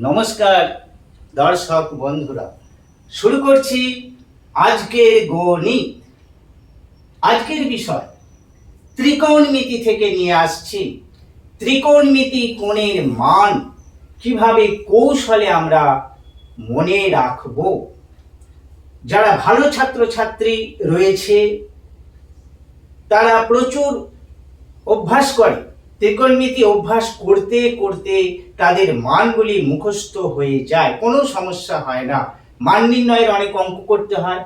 নমস্কার, দর্শক বন্ধুরা। শুরু করছি আজকের গণিত। আজকের বিষয়, ত্রিকোণমিতি থেকে নিয়ে আসছি। ত্রিকোণমিতি কোণের মান কীভাবে কৌশলে আমরা মনে রাখব? যারা ভালো ছাত্রছাত্রী রয়েছে, তারা প্রচুর অভ্যাস করে। ত্রিকোণমিতি অভ্যাস করতে করতে তাদের মানগুলি মুখস্থ হয়ে যায়। কোনো সমস্যা হয় না। মান নির্ণয়ের অনেক অঙ্ক করতে হয়।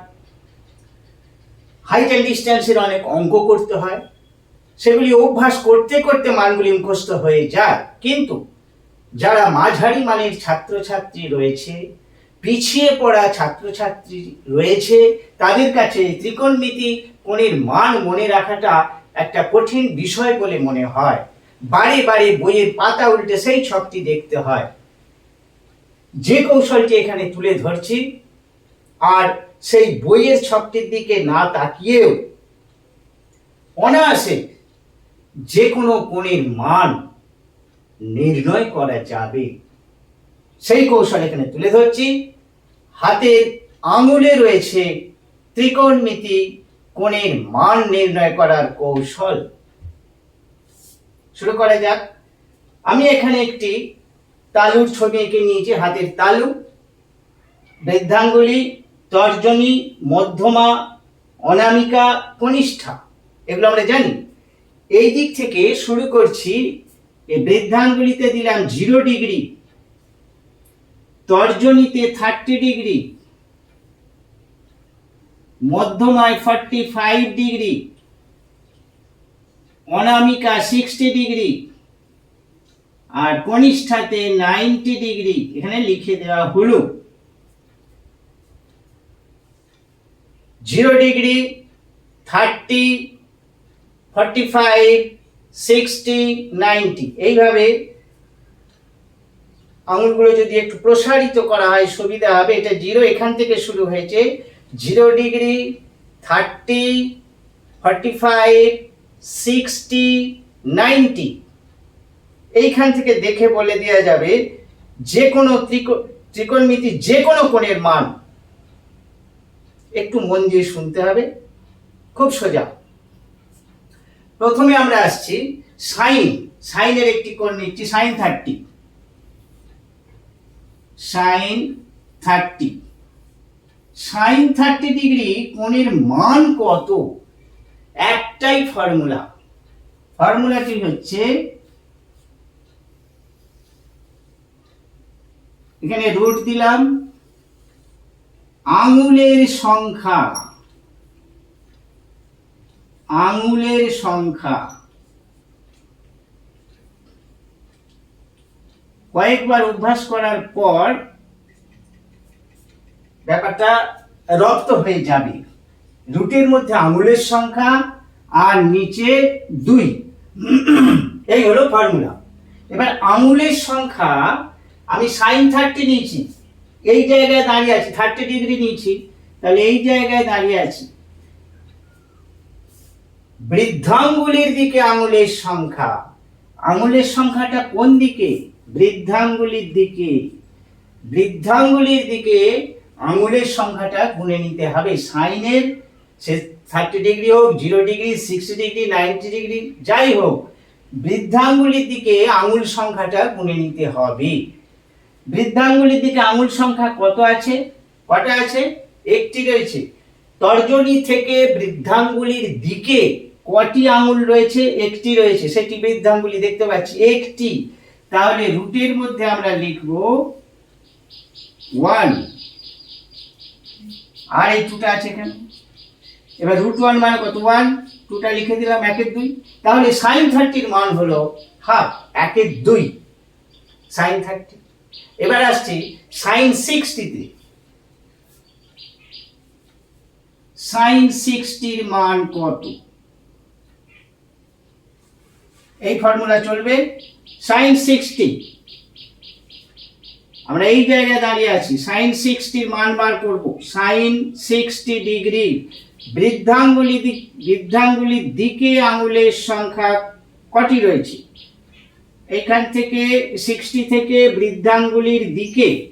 হাইট অ্যান্ড ডিস্ট্যান্সের অনেক অঙ্ক করতে হয়। সেগুলি অভ্যাস করতে করতে মানগুলি মুখস্থ হয়ে যায়। কিন্তু যারা মাঝারি মানের ছাত্রছাত্রী রয়েছে, পিছিয়ে পড়া ছাত্রছাত্রী রয়েছে, তাদের কাছে ত্রিকোণমিতি কোণের মান মনে রাখাটা একটা কঠিন বিষয় বলে মনে হয়। বারে বাড়ি বইয়ের পাতা উল্টে সেই ছকটি দেখতে হয়। যে কৌশলটি এখানে তুলে ধরছি, আর সেই বইয়ের ছকটির দিকে না তাকিয়েও অনায়াসে যে কোনো কোণের মান নির্ণয় করা যাবে। সেই কৌশল এখানে তুলে ধরছি। হাতের আঙুলে রয়েছে ত্রিকোণমিতি কোণের মান নির্ণয় করার কৌশল। শুরু করা যাক। আমি এখানে একটি তালুর ছবি এঁকে নিয়েছি, হাতের তালু। বৃদ্ধাঙ্গুলি, তর্জনী, মধ্যমা, অনামিকা, কনিষ্ঠা, এগুলো আমরা জানি। এই দিক থেকে শুরু করছি এই বৃদ্ধাঙ্গুলিতে দিলাম জিরো ডিগ্রি তর্জনীতে থার্টি ডিগ্রি মধ্যমায় ফর্টি ফাইভ ডিগ্রি অনামিকা সিক্সটি ডিগ্রি আর কনিষ্ঠাতে নাইনটি ডিগ্রি এখানে লিখে দেওয়া হলো। Zero degree thirty forty five sixty ninety এইভাবে আঙুলগুলো যদি একটু প্রসারিত করা হয়, সুবিধা হবে। এটা জিরো এখান থেকে শুরু হয়েছে। Zero degree thirty forty five sixty, ninety. এইখান থেকে দেখে বলে দেওয়া যাবে যে কোনো ত্রিকো- ত্রিকোণমিতি যে কোনো কোণের মান। একটু মন দিয়ে শুনতে হবে, খুব সোজা। প্রথমে আমরা আসছি সাইন। সাইনের একটি কোণ নিচ্ছি sine thirty. Sine thirty. Sine thirty degree কোণের মান কত? একটাই ফর্মুলা ফর্মুলাটি হচ্ছে? এখানে রুট দিলাম। আঙুলের সংখ্যা। আঙুলের সংখ্যা। কয়েকবার অভ্যাস করার পর ব্যাপারটা রপ্ত হয়ে যাবে। রুটের মধ্যে আঙুলের সংখ্যা আর নিচে দুই। এই হলো ফর্মুলা এবার আঙুলের সংখ্যা, আমি সাইন থার্টি নিয়েছি। এই জায়গায় দাঁড়িয়ে আছি থার্টি ডিগ্রি নিয়েছি। তাহলে এই জায়গায় দাঁড়িয়ে আছি। বৃদ্ধাঙ্গুলির দিকে আঙুলের সংখ্যা। আঙুলের সংখ্যাটা কোন দিকে? বৃদ্ধাঙ্গুলির দিকে। বৃদ্ধাঙ্গুলির দিকে আঙুলের সংখ্যাটা গুনে নিতে হবে। সাইনের সে থার্টি ডিগ্রি হোক, zero degree, sixty degree, ninety degree, যাই হোক, বৃদ্ধাঙ্গুলির দিকে আঙুল সংখ্যাটা গুনে নিতে হবে। বৃদ্ধাঙ্গুলির দিকে আঙুল সংখ্যা কত আছে? কটা আছে? একটি রয়েছে। তর্জনী থেকে বৃদ্ধাঙ্গুলির দিকে কটি আঙুল রয়েছে? একটি রয়েছে। সেটি বৃদ্ধাঙ্গুলি দেখতে পাচ্ছি। একটি। তাহলে রুটের মধ্যে আমরা লিখব ওয়ান। আর এই টুটা আছে এখানে এবার রুট ওয়ান মানে কত? ওয়ান টুটা লিখে দিলাম একের দুই। তাহলে সাইন থার্টির মান হলো হাফ একের দুই। সাইন থার্টি এবার আসছি সাইন সিক্সটিতে সাইন সিক্সটির মান কত? এই ফর্মুলা চলবে সাইন সিক্সটি আমরা এই জায়গায় দাঁড়িয়ে আছি সাইন সিক্সটির মান বার করব। সাইন সিক্সটি ডিগ্রি বৃদ্ধাঙ্গুলি বৃদ্ধাঙ্গুলির দিকে আঙুলের সংখ্যা কটি রয়েছে? এখান থেকে সিক্সটি থেকে বৃদ্ধাঙ্গুলির দিকে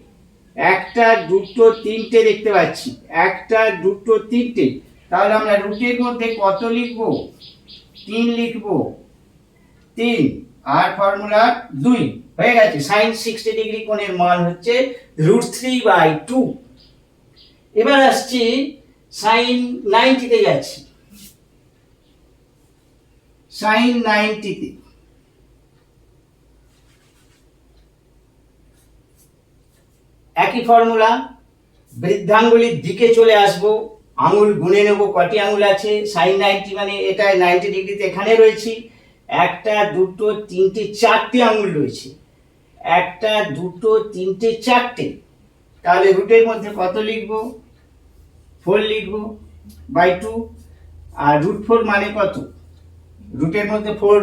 একটা, দুটো, তিনটে দেখতে পাচ্ছি। একটা, দুটো, তিনটে। তাহলে আমরা রুটের মধ্যে কত লিখব? তিন লিখব। তিন। আর ফর্মুলা দুই। হয়ে গেছে। সাইন সিক্সটি ডিগ্রি কোণের মান হচ্ছে রুট থ্রি বাই টু এবার আসছি সাইন নাইনটিতে যাচ্ছি। সাইন নাইনটিতে। একই ফর্মুলা বৃদ্ধাঙ্গুলির দিকে চলে আসব আঙুল গুনে নেব কটি আঙুল আছে? সাইন নাইনটি মানে এটা নাইনটি ডিগ্রিতে এখানে রয়েছি। একটা দুটো তিনটে চারটে আঙুল রয়েছে। একটা দুটো তিনটে চারটে। তাহলে রুটের মধ্যে কত লিখব? ফোর লিখব বাই টু আর রুট ফোর মানে কত? রুটের মধ্যে ফোর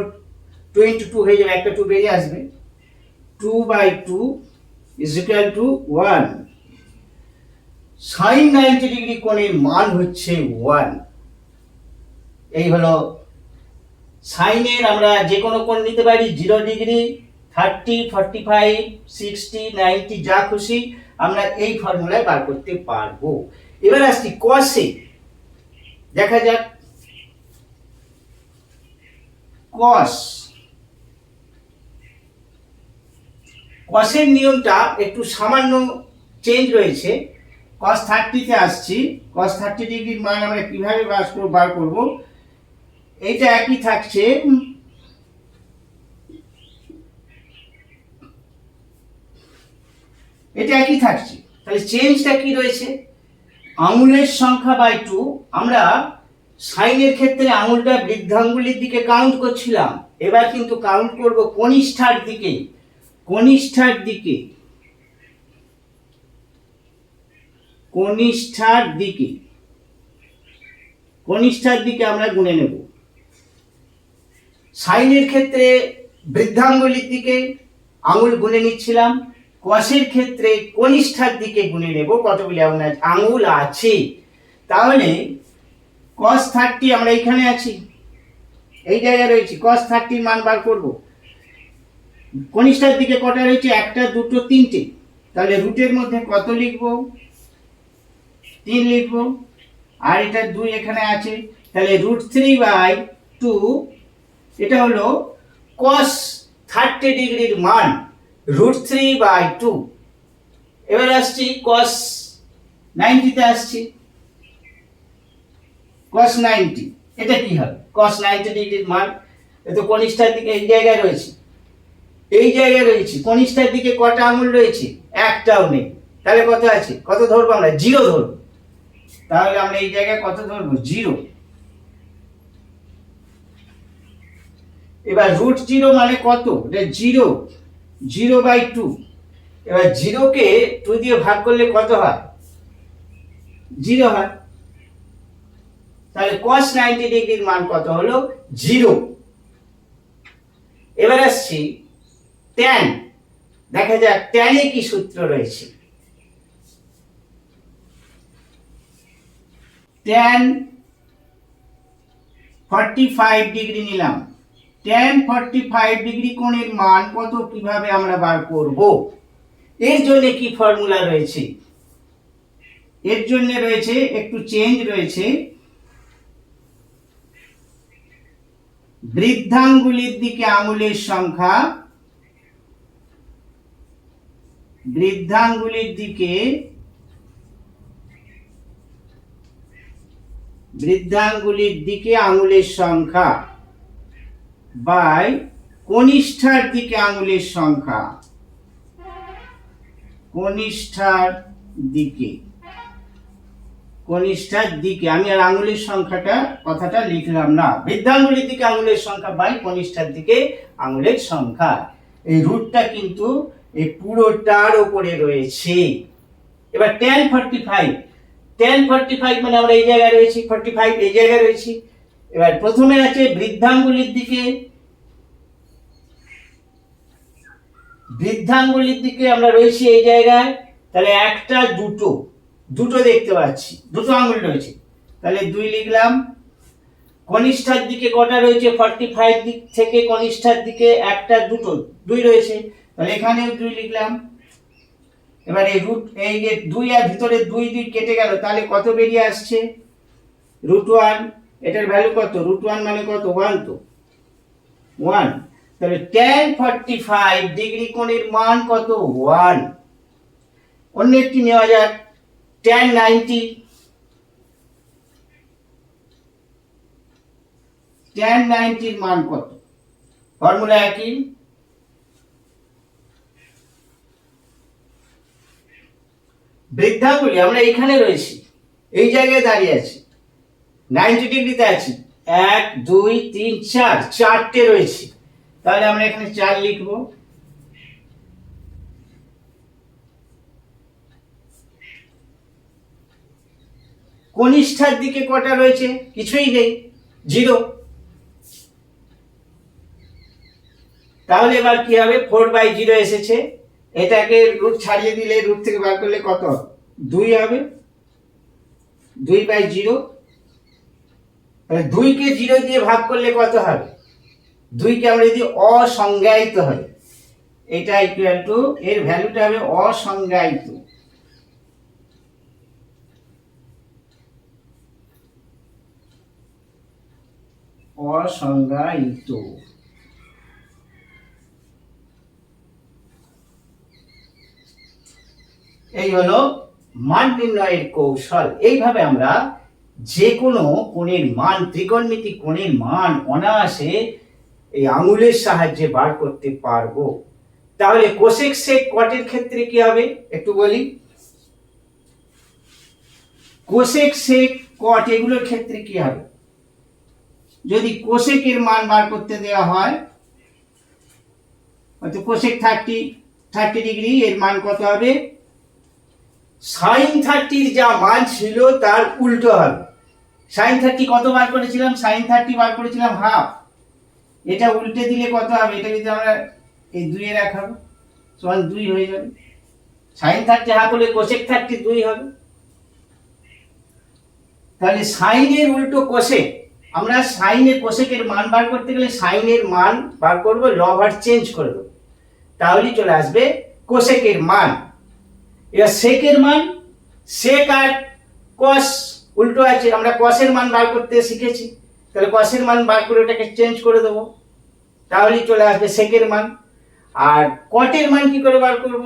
টু ইন্টু টু হয়ে যাবে, একটা টু বেরিয়ে আসবে। Two by two is equal to one sine ninety degree কোণের মান হচ্ছে ওয়ান এই হলো সাইনের আমরা যে কোনো কোণ নিতে পারি zero degree thirty forty five sixty ninety যা খুশি আমরা এই ফর্মুলায় বার করতে পারব। এবার আসছি কসে দেখা যাক। কস। কসের নিয়মটা একটু সামান্য চেঞ্জ রয়েছে। কস থার্টিতে আসছি। কস থার্টি ডিগ্রির মান আমরা কীভাবে করব, বার করব? এইটা একই থাকছে। এটা একই থাকছে। তাহলে চেঞ্জটা কি রয়েছে? আঙুলের সংখ্যা বাই টু আমরা সাইনের ক্ষেত্রে আঙুলটা বৃদ্ধাঙ্গুলির দিকে কাউন্ট করছিলাম। এবার কিন্তু কাউন্ট করব কনিষ্ঠার দিকে। কনিষ্ঠার দিকে। কনিষ্ঠার দিকে। কনিষ্ঠার দিকে আমরা গুনে নেব। সাইনের ক্ষেত্রে বৃদ্ধাঙ্গুলির দিকে আঙুল গুনে নিচ্ছিলাম। কষের ক্ষেত্রে কনিষ্ঠার দিকে গুনে নেব কতগুলি আপনার আঙুল আছে। তাহলে কস থার্টি আমরা এখানে আছি। এই জায়গায় রয়েছি। কস থার্টির মান বার করব। কনিষ্ঠার দিকে কটা রয়েছে? একটা, দুটো, তিনটে। তাহলে রুটের মধ্যে কত লিখব? তিন লিখব। আর এটা দুই এখানে আছে। তাহলে রুট থ্রি বাই টু এটা হলো কস থার্টি ডিগ্রির মান। Root three by two. এবার আসছি কস নাইনটিতে আসছি। কস নাইনটি এটা কি হবে? কস নাইনটি ডিগ্রির মান। এ তো কনিষ্ঠার দিকে এই জায়গায় রয়েছে। এই জায়গায় রয়েছে। কনিষ্ঠার দিকে কটা আঙুল রয়েছে? একটাও নেই। তাহলে কত আছে? কত ধরবো আমরা? জিরো ধরবো। তাহলে আমরা এই জায়গায় কত ধরবো? জিরো এবার রুট জিরো মানে কত? এটা জিরো জিরো বাই টু। এবার জিরোকে টু দিয়ে ভাগ করলে কত হয়? জিরো হয়। তাহলে cos নাইনটি ডিগ্রির মান কত হলো? জিরো। এবার আসছি ট্যান দেখা যাক ট্যানে কি সূত্র রয়েছে। ট্যান ফর্টি ফাইভ ডিগ্রি নিলাম। ট্যান ফর্টি ফাইভ ডিগ্রি কোণের মান কত? কীভাবে আমরা বার করব? এর জন্য কি ফর্মুলা রয়েছে? এর জন্য রয়েছে, একটু চেঞ্জ রয়েছে, বৃদ্ধাঙ্গুলির দিকে আঙুলের সংখ্যা, বৃদ্ধাঙ্গুলির দিকে বৃদ্ধাঙ্গুলির দিকে আঙুলের সংখ্যা। বাই কনিষ্ঠার দিকে আঙুলের সংখ্যা। কনিষ্ঠার দিকে। কনিষ্ঠার দিকে। আমি আর আঙুলের সংখ্যাটা, কথাটা লিখলাম না। বৃদ্ধাঙ্গুলির দিকে আঙুলের সংখ্যা, বাই কনিষ্ঠার দিকে আঙুলের সংখ্যা। এই রুটটা কিন্তু এই পুরোটার ওপরে রয়েছে। এবার tan forty five tan forty five মানে আমরা এই জায়গায় রয়েছি ফর্টি ফাইভ এই জায়গায় রয়েছি। এবার প্রথমে আছে বৃদ্ধাঙ্গুলির দিকে। বৃদ্ধাঙ্গুলির দিকে আমরা রয়েছি এই জায়গায়। তাহলে একটা, দুটো দুটো দেখতে পাচ্ছি, দুটো আঙুল রয়েছে। তাহলে দুই লিখলাম। কনিষ্ঠার দিকে কটা রয়েছে? ফর্টি ফাইভ দিক থেকে কনিষ্ঠার দিকে একটা, দুটো, দুই রয়েছে। তাহলে এখানেও দুই লিখলাম। এবার এই রুট এই যে দুই আর ভিতরে দুই দুই কেটে গেল, তাহলে কত বেরিয়ে আসছে? রুট ওয়ান এটার ভ্যালু কত? রুট ওয়ান মানে কত? ওয়ান তো। ওয়ান তাহলে টেন ফর্টি ফাইভ ডিগ্রি কোণের মান কত? ওয়ান অন্য একটি নেওয়া যাক। টেন নাইনটি টেন নাইনটির মান কত? ফর্মুলা একই। বৃদ্ধাঙ্গুলি, আমরা এখানে রয়েছি। এই জায়গায় দাঁড়িয়ে আছি। নাইনটি ডিগ্রিতে আছি। এক, দুই, তিন, চার, চারটে রয়েছে। তাহলে আমরা এখানে চার লিখব। কনিষ্ঠার দিকে কটা রয়েছে? কিছুই নেই। জিরো। তাহলে এবার কি হবে? ফোর বাই জিরো এসেছে। এটাকে রুট ছাড়িয়ে দিলে, রুট থেকে বার করলে কত? দুই হবে। দুই বাই জিরো। তাহলে দুইকে জিরো দিয়ে ভাগ করলে কত হবে? দুইকে আমরা যদি অসংজ্ঞায়িত হয়, এটা ইকুয়াল টু এর ভ্যালুটা হবে অসংজ্ঞায়িত। অসংজ্ঞায়িত। এই হলো মান নির্ণয়ের কৌশল। এইভাবে আমরা যে কোনো কোণের মান, ত্রিকোণমিতি কোণের মান অনায়াসে এই আঙুলের সাহায্যে বার করতে পারব। তাহলে কোশেক সেক কটের ক্ষেত্রে কি হবে? একটু বলি। কোশেক সেক কট এগুলোর ক্ষেত্রে কি হবে? যদি কোশেকের মান বার করতে দেওয়া হয়, হয়তো কোশেক থার্টি থার্টি ডিগ্রি এর মান কত হবে? সাইন থার্টির যা মান ছিল তার উল্টো হবে। সাইন থার্টি কত বার করেছিলাম? সাইন থার্টি বার করেছিলাম হাফ। এটা উল্টে দিলে কত হবে? এটা যদি আমরা এই দুইয়ে রাখাবো, সমান দুই হয়ে যাবে। সাইন থার্টি হাফ হলে কোশেক থার্টি দুই হবে। তাহলে সাইনের উল্টো কোশেক, আমরা সাইনের কোশেকের মান বার করতে গেলে সাইনের মান বার করব লভার চেঞ্জ করে দেবো। তাহলেই চলে আসবে কোশেকের মান। এবার সেকের মান সেক আর কস উল্টো আছে, আমরা কসের মান বার করতে শিখেছি। তাহলে কসের মান বার করে ওটাকে চেঞ্জ করে দেবো। তাহলেই চলে আসবে সেকের মান। আর কটের মান কি করে বার করব?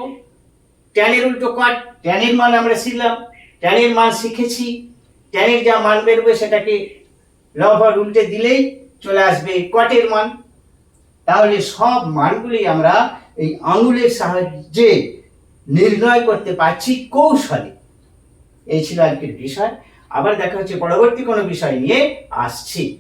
ট্যানের উল্টো কট ট্যানের মান আমরা শিখলাম। ট্যানের মান শিখেছি। ট্যানের যা মান বেরোবে সেটাকে লভার উল্টে দিলেই চলে আসবে কটের মান। তাহলে সব মানগুলি আমরা এই আঙুলের সাহায্যে নির্ণয় করতে পারছি কৌশলে। এই ছিল আজকের বিষয়। আবার দেখা হচ্ছে পরবর্তী কোনো বিষয় নিয়ে। আসছি।